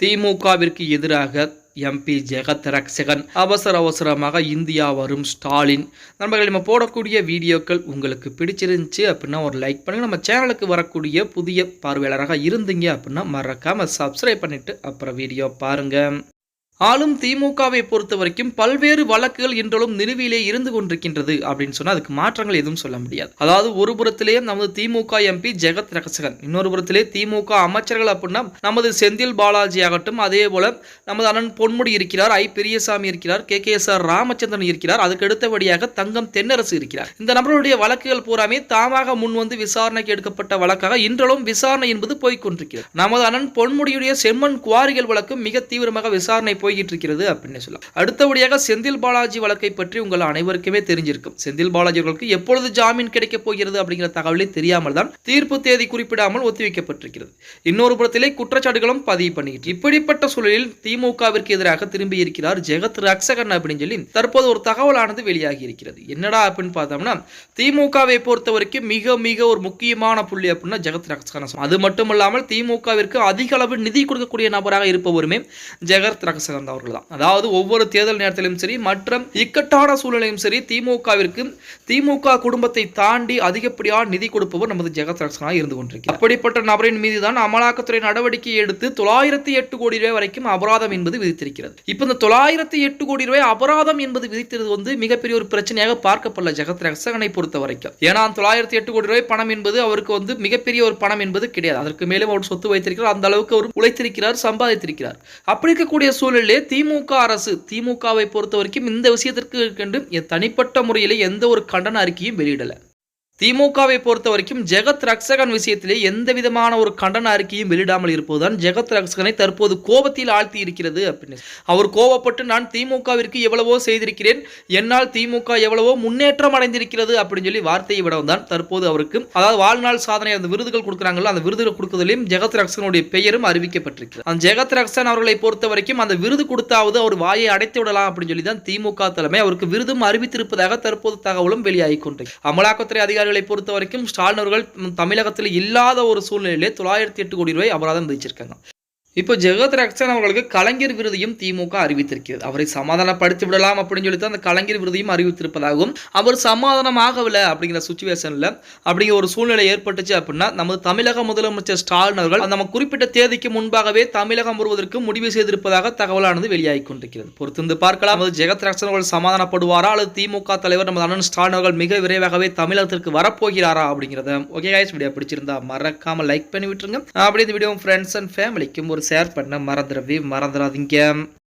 திமுகவிற்கு எதிராக எம்பி ஜெகத் ரக்ஷகன் அவசர அவசரமாக இந்தியா வரும் ஸ்டாலின். நண்பர்கள் நம்ம போடக்கூடிய வீடியோக்கள் உங்களுக்கு பிடிச்சிருந்துச்சு அப்படின்னா ஒரு லைக் பண்ணுங்கள் நம்ம சேனலுக்கு வரக்கூடிய புதிய பார்வையாளராக இருந்தீங்க அப்படின்னா மறக்காமல் சப்ஸ்கிரைப் பண்ணிவிட்டு அப்புறம் வீடியோ பாருங்கள் ஆளும் திமுகவை பொறுத்த வரைக்கும் பல்வேறு வழக்குகள் இன்றளவும் நிலுவையிலே இருந்து கொண்டிருக்கின்றது அப்படின்னு சொன்னால் அதுக்கு மாற்றங்கள் எதுவும் சொல்ல முடியாது. அதாவது ஒரு புறத்திலே நமது திமுக எம்பி ஜெகத் ரகசகன் இன்னொரு புறத்திலே திமுக அமைச்சர்கள் அப்படின்னா நமது செந்தில் பாலாஜி ஆகட்டும் அதே போல நமது அண்ணன் பொன்முடி இருக்கிறார் ஐ பெரியசாமி இருக்கிறார் K K S R Ramachandran இருக்கிறார் அதுக்கு அடுத்தபடியாக தங்கம் தென்னரசு இருக்கிறார். இந்த நபர்களுடைய வழக்குகள் பூராமே தாமாக முன் வந்து விசாரணைக்கு எடுக்கப்பட்ட வழக்காக இன்றளவும் விசாரணை என்பது போய்கொண்டிருக்கிறது நமது அண்ணன் பொன்முடியுடைய செம்மண் குவாரிகள் வழக்கு மிக தீவிரமாக விசாரணை போய் போய்கிட்டு இருக்கிறது அப்படின்னு சொல்லலாம். அடுத்தபடியாக செந்தில் பாலாஜி வழக்கை பற்றி உங்கள் அனைவருக்குமே தெரிஞ்சிருக்கும். செந்தில் பாலாஜி அவர்களுக்கு எப்பொழுது ஜாமீன் கிடைக்கப் போகிறது அப்படிங்கிற தகவலே தெரியாமல் தான் தீர்ப்பு தேதி குறிப்பிடாமல் ஒத்திவைக்கப்பட்டிருக்கிறது. இன்னொரு புறத்திலே குற்றச்சாட்டுகளும் பதிவு பண்ணிக்கிட்டு இப்படிப்பட்ட சூழலில் திமுகவிற்கு எதிராக திரும்பி இருக்கிறார் ஜெகத் ரக்ஷகன் அப்படின்னு சொல்லி தற்போது ஒரு தகவலானது வெளியாகி இருக்கிறது. என்னடா அப்படின்னு பார்த்தோம்னா திமுகவை பொறுத்த வரைக்கும் மிக மிக ஒரு முக்கியமான புள்ளி அப்படின்னா ஜெகத் ரக்ஷகன் அது மட்டுமல்லாமல் திமுகவிற்கு அதிக அளவு நிதி கொடுக்கக்கூடிய நபராக இருப்பவருமே ஜெகத் ரக்ஷகன் அவர்கள் தான் அதாவது ஒவ்வொரு தேர்தல் நேரத்திலும் சரி மற்ற இக்கட்டான சூழ்நிலையும் சரி திமுகவிற்கு திமுக குடும்பத்தை தாண்டி அதிகப்படியான நிதி கொடுப்பவர் நமது ஜெகத் ரக்ஷகனாக இருந்து கொண்டிருக்கிறார். அப்படிப்பட்ட நபரின் மீது தான் அமலாக்கத்துறை நடவடிக்கை எடுத்து தொள்ளாயிரத்தி எட்டு கோடி ரூபாய் வரைக்கும் அபராதம் என்பது விதித்திருக்கிறது. இப்போ இந்த தொள்ளாயிரத்தி எட்டு கோடி ரூபாய் அபராதம் என்பது விதித்தது வந்து மிகப்பெரிய ஒரு பிரச்சனையாக பார்க்கப்படல ஜெகத் ரக்ஷகனை பொறுத்த வரைக்கும். ஏன்னா தொள்ளாயிரத்தி எட்டு கோடி ரூபாய் பணம் என்பது அவருக்கு வந்து மிகப்பெரிய ஒரு பணம் என்பது கிடையாது. அதற்கு மேலும் அவர் சொத்து வைத்திருக்கிறார் அந்த அளவுக்கு அவர் உழைத்திருக்கிறார் சம்பாதித்திருக்கிறார். அப்படி இருக்கக்கூடிய சூழலிலே திமுக அரசு திமுகவை பொறுத்த வரைக்கும் இந்த விஷயத்திற்கு கண்டு தனிப்பட்ட முறையிலே எந்த ஒரு கண்டன அறிக்கையும் வெளியிடலை. திமுகவை பொறுத்த வரைக்கும் ஜெகத் ரக்ஷகன் விஷயத்திலே எந்த விதமான ஒரு கண்டன அறிக்கையும் வெளியிடாமல் இருப்பதுதான் ஜெகத் ரக்ஷகனை தற்போது கோபத்தில் ஆழ்த்தி இருக்கிறது அப்படின்னு. அவர் கோபப்பட்டு நான் திமுகவிற்கு எவ்வளவோ செய்திருக்கிறேன் என்னால் திமுக எவ்வளவோ முன்னேற்றம் அடைந்திருக்கிறது அப்படின்னு சொல்லி வார்த்தையை விடவும் தான் தற்போது அவருக்கு. அதாவது வாழ்நாள் சாதனை அந்த விருதுகள் கொடுக்குறாங்களோ அந்த விருதுகள் கொடுக்குறதுலையும் ஜெகத் ரக்ஷகனுடைய பெயரும் அறிவிக்கப்பட்டிருக்கிறது. அந்த ஜெகத் ரக்ஷன் அவர்களை பொறுத்த வரைக்கும் அந்த விருது கொடுத்தாவது அவர் வாயை அடைத்து விடலாம் அப்படின்னு சொல்லி தான் திமுக தலைமை அவருக்கு விருதும் அறிவித்திருப்பதாக தற்போது தகவலும் வெளியாகி கொண்டு அமலாக்கத்துறை அதிகாரிகளை பொறுத்த வரைக்கும் ஸ்டாலின் அவர்கள் தமிழகத்தில் இல்லாத ஒரு சூழ்நிலையிலே தொள்ளாயிரத்தி எட்டு கோடி ரூபாய் அபராதம் விதிச்சிருக்காங்க. இப்போ ஜெகத் ரக்ஷன் அவர்களுக்கு கலைஞர் விருதையும் திமுக அறிவித்திருக்கிறது. அவரை சமாதானப்படுத்தி விடலாம் அப்படின்னு சொல்லி தான் அந்த கலைஞர் விருதையும் அறிவித்திருப்பதாகவும் அவர் சமாதானமாகவில்லை அப்படிங்கிற சுச்சுவேஷனில் அப்படிங்கிற ஒரு சூழ்நிலை ஏற்பட்டுச்சு அப்படின்னா நமது தமிழக முதலமைச்சர் ஸ்டாலின் அவர்கள் நம்ம குறிப்பிட்ட தேதிக்கு முன்பாகவே தமிழகம் வருவதற்கு முடிவு செய்திருப்பதாக தகவலானது வெளியாகி கொண்டிருக்கிறது. பொறுத்திருந்து பார்க்கலாம் நமது ஜெகத் ரக்ஷன் அவர்கள் சமாதானப்படுவாரா? அல்லது திமுக தலைவர் நமது அண்ணன் ஸ்டாலின் அவர்கள் மிக விரைவாகவே தமிழகத்திற்கு வரப்போகிறாரா அப்படிங்கிறத ஓகே கைஸ் வீடியோ பிடிச்சிருந்தா மறக்காம லைக் பண்ணி விட்டுருங்க அப்படியே இந்த வீடியோ ஃப்ரெண்ட்ஸ் அண்ட் ஃபேமிலிக்கும் ஒரு ஷேர் பண்ண மறந்துடவே மறந்துடாதீங்க